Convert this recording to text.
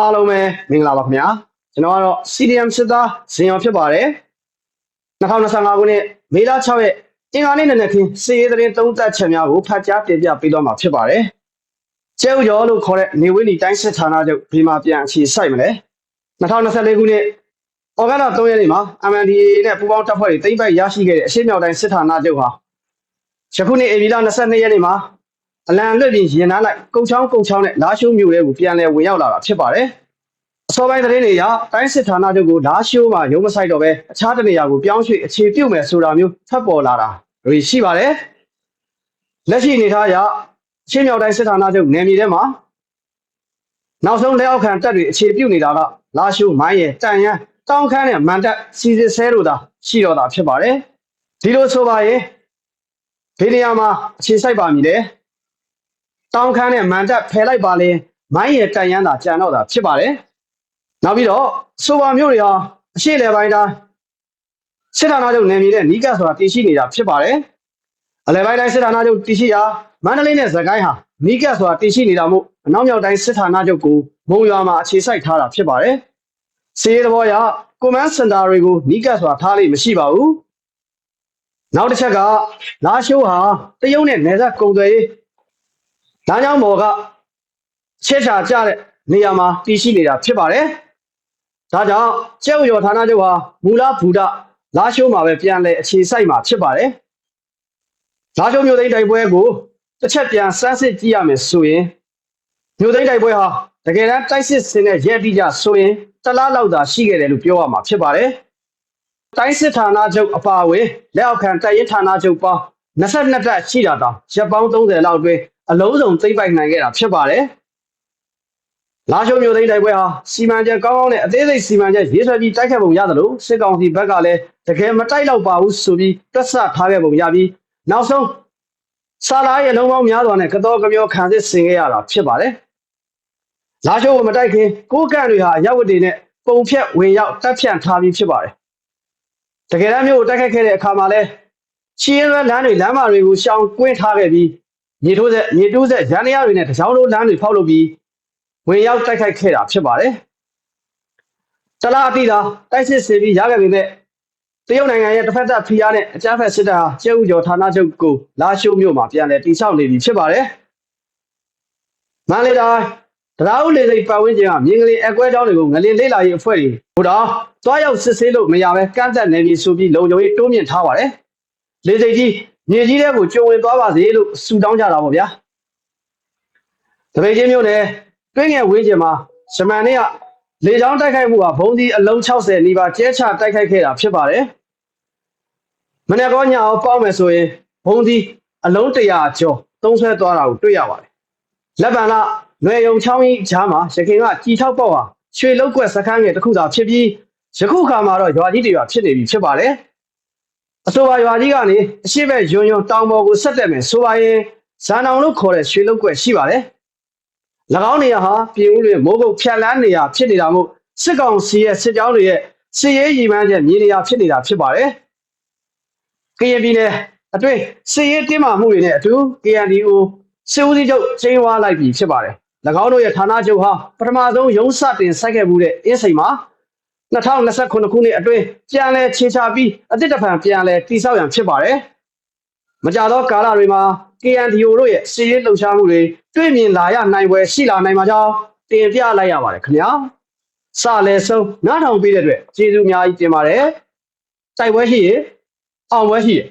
အားလုံးပဲမင်္ဂလာပါခင်ဗျာကျွန်တော်ကတော့ CDM စစ်သားဇင်ရောဖြစ်ပါတယ်2025ခုနှစ်မေလ6ရက်အင်္ဂါနေ့နေ့နဲ့ခင်းစီရေးသတင်းသုံးသပ်ချက်များကိုဖတ်ကြားတင်ပြပေးသွားမှာဖြစ်ပါတယ်ကျဲဥကျော်လို့ခေါ်တဲ့နေဝင်းဒီတိုင်းစစ်ဌာနချုပ်ဒီမှာပြန်အခြေစိုက်မလဲ2024ခုနှစ်ဩဂတ်လ3ရက်နေ့မှာ MNDAA နဲ့ပူးပေါင်းတပ်ဖွဲ့တွေတိမ့်ပိုက်ရရှိခဲ့တဲ့အရှေ့မြောက်တိုင်းစစ်ဌာနချုပ်ဟာယခုနှစ်ဧပြီလ22ရက်နေ့မှာ အလံလွတ်ပြီးရင်နှားလိုက်ကုန်းချောင်းကုန်းချောင်းနဲ့လာရှိုးမြို့ထဲကိုပြန်လည်ဝင်ရောက်လာတာဖြစ်ပါတယ်။အစောပိုင်းသတင်းတွေအရတိုင်းစစ်ဌာနချုပ်ကိုလာရှိုးမှာရုံးမဆိုင်တော့ပဲအခြားတနေရာကိုပြောင်းရွှေ့အခြေပြုမယ်ဆိုတာမျိုးထပ်ပေါ်လာတာတွေရှိပါတယ်။လက်ရှိအနေအထားအရအရှေ့မြောက်တိုင်းစစ်ဌာနချုပ်နယ်မြေထဲမှာနောက်ဆုံးလက်အောက်ခံတပ်တွေအခြေပြုနေတာကလာရှိုးမိုင်းရယ်တန်ရန်တောင်းခမ်းနဲ့မန်တပ်စီစစ်ဆဲတို့သာရှိတော့တာဖြစ်ပါတယ်။ဒီလိုဆိုပါရင်ဒီနေရာမှာအခြေစိုက်ပါမည်လေ တောင်းခမ်းနဲ့မန်တပ်ဖယ်လိုက်ပါလေမိုင်းရယ်တန်ရန်သာကြံတော့တာဖြစ်ပါတယ်နောက်ပြီးတော့ဆိုပါမျိုးတွေဟာအရှိလေပိုင်းတိုင်းစစ်ဌာနချုပ်နယ်မြေနဲ့နီးကပ်ဆိုတာတည်ရှိနေတာဖြစ်ပါတယ်အလဲပိုင်းတိုင်းစစ်ဌာနချုပ်တည်ရှိရာမန္တလေးနဲ့စကိုင်းဟာနီးကပ်ဆိုတာတည်ရှိနေတာမို့အနောက်မြောက်တိုင်းစစ်ဌာနချုပ်ကိုမုံရွာမှာအခြေစိုက်ထားတာဖြစ်ပါတယ်စီးရဲသဘောအရကွန်မန်းစင်တာတွေကိုနီးကပ်ဆိုတာထားလိမ့်မရှိပါဘူးနောက်တစ်ချက်ကလာရှိုးဟာတရုတ်နဲ့နယ်စပ်ကုန်သွယ်ရေး လမ်းကြောင်းပေါ်ကချဲချာကြတဲ့နေရာမှာတည်ရှိနေတာဖြစ်ပါတယ်။ဒါကြောင့်ကျဲဥရောဌာနချုပ်ဟာမူလဘူဒလာရှိုးမှာပဲပြန်လဲအခြေစိုက်မှာဖြစ်ပါတယ်။လာရှိုးမြို့သိမ်းတိုက်ပွဲကိုတစ်ချက်ပြန်စမ်းစစ်ကြည့်ရမယ်ဆိုရင်မြို့သိမ်းတိုက်ပွဲဟာတကယ်တမ်းတိုက်စစ်စင်တဲ့ရဲတိကြဆိုရင်တလားလောက်သာရှိခဲ့တယ်လို့ပြောရမှာဖြစ်ပါတယ်။တိုင်းစစ်ဌာနချုပ်အပါအဝင်လက်အောက်ခံတပ်ရင်းဌာနချုပ်ပေါင်း22တပ်ရှိတာတောင်ရပ်ပေါင်း30လောက်အတွင်း အလုံးစုံသိမ့်ပိုက်နိုင်ခဲ့တာဖြစ်ပါတယ်။လာရှုံမျိုးသိမ်းတိုက်ပွဲဟာစီမံချက်ကောင်းကောင်းနဲ့အသေးစိတ်စီမံချက်ရေးဆွဲပြီးတိုက်ခတ်ပုံရသလိုစစ်ကောင်စီဘက်ကလည်းတကယ်မတိုက်တော့ပါဘူးဆိုပြီးတွက်ဆထားခဲ့ပုံရပြီးနောက်ဆုံးဆာလာရဲ့လုံးပေါင်းများစွာနဲ့ကတော်ကမျောခံစစ်ဆင်ခဲ့ရတာဖြစ်ပါတယ်။လာရှုံကိုမတိုက်ခင်ကိုကန့်တွေဟာရောက်ဝတ်တွေနဲ့ပုံဖြတ်ဝင်ရောက်တပ်ဖြန့်ထားပြီးဖြစ်ပါတယ်။တကယ်တမ်းမျိုးကိုတိုက်ခတ်ခဲ့တဲ့အခါမှာလဲချင်းရဲလမ်းတွေလမ်းမတွေကိုရှောင်ကွင်းထားခဲ့ပြီး မြေထိုးဆက်မြေတိုးဆက်ရန်ရတွေနဲ့တကြောင်လိုလမ်းတွေဖောက်လုပ်ပြီးဝင်ရောက်တိုက်ခိုက်ခဲ့တာဖြစ်ပါတယ်။တလားအတိတာတိုက်စစ်ဆင်ပြီးရခဲ့ပေမဲ့တရုတ်နိုင်ငံရဲ့တစ်ဖက်သက်ဖိအားနဲ့အကြမ်းဖက်စစ်တပ်ဟာကျဲဥကျော်ဌာနချုပ်ကိုလာရှိုးမြို့မှာပြန်လည်တိစောက်နေပြီဖြစ်ပါတယ်။မန္တလေးတိုင်းတရားဥလေစိတ်ပတ်ဝန်းကျင်ကမြင်းကလေးအကွဲတောင်းတွေကိုငလင်လေးလာရေးအဖွဲ့တွေဟိုတော့သွားရောက်စစ်ဆေးလို့မရပဲကန့်သက်နေပြီဆိုပြီးလုံခြုံရေးတိုးမြင့်ထားပါတယ်။လေစိတ်ကြီး မြေကြီးတဲ့ကိုကြုံဝင်သွားပါစေလို့ဆုတောင်းကြတာပေါ့ဗျာတပိတ်ချင်းမျိုးနဲ့တွင်းငယ်ဝင်းကျင်မှာရှမန်နေ့ကလေချောင်းတိုက်ခိုက်မှုဟာဘုံဒီအလုံး60နီးပါးကျဲချတိုက်ခိုက်ခဲ့တာဖြစ်ပါတယ်မနေ့ကောညအောင်ပေါက်မယ်ဆိုရင်ဘုံဒီအလုံး100ကျော်သုံးဆွဲသွားတာကိုတွေ့ရပါတယ်လက်ပံလာຫນွေယုံချောင်းကြီးဂျားမှာရခင်ကကြည်ထောက်ပေါက်ဟာရွှေလောက်ကွက်စခန်းငယ်တစ်ခုသာဖြစ်ပြီးယခုခါမှာတော့ရွာကြီးတွေပါဖြစ်နေပြီဖြစ်ပါတယ် အဆိုပါရွာကြီးကနေအရှိဘက်ယွန်းယွန်းတောင်ပေါ်ကိုဆက်တက်မယ်ဆိုပါရင်ဇန်အောင်လို့ခေါ်တဲ့ရွှေလုံးကွက်ရှိပါတယ်။၎င်းနေရာဟာပြည်ဦးလွင်မိုးကုတ်ဖြတ်လန်းနေရာဖြစ်နေတာမို့စစ်ကောင်စီရဲ့စစ်ကြောင်းတွေရဲ့စစ်ရေးရည်မှန်းချက်မြေနေရာဖြစ်နေတာဖြစ်ပါတယ်။ကရင်ပြည်နယ်အတွင်းစစ်ရေးတင်းမာမှုတွေနဲ့အတူ KNDO စစ်ဦးစီးချုပ်ချင်းဝါလိုက်ပြီဖြစ်ပါတယ်။၎င်းတို့ရဲ့ဌာနချုပ်ဟာပထမဆုံးရုံးစတင်စိုက်ခဲ့မှုတဲ့အင်းစိန်မှာ 2029ခုနှစ်အတွင်းပြန်လည်ခြေချပြီးအသစ်တစ်ဖန်ပြန်လည်တိစောက်ရန်ဖြစ်ပါတယ်။မကြသောကာလတွေမှာ KNDO တို့ရဲ့စီးရေးလှုပ်ရှားမှုတွေတွေ့မြင်လာရနိုင်ပွဲရှိလာနိုင်မှာကြောင်းတင်ပြလိုက်ရပါတယ်ခင်ဗျာ။စလဲဆုံးနားထောင်ပေးတဲ့အတွက်ကျေးဇူးအများကြီးတင်ပါတယ်။တိုက်ပွဲရှိရင်အောင်ပွဲရှိရင်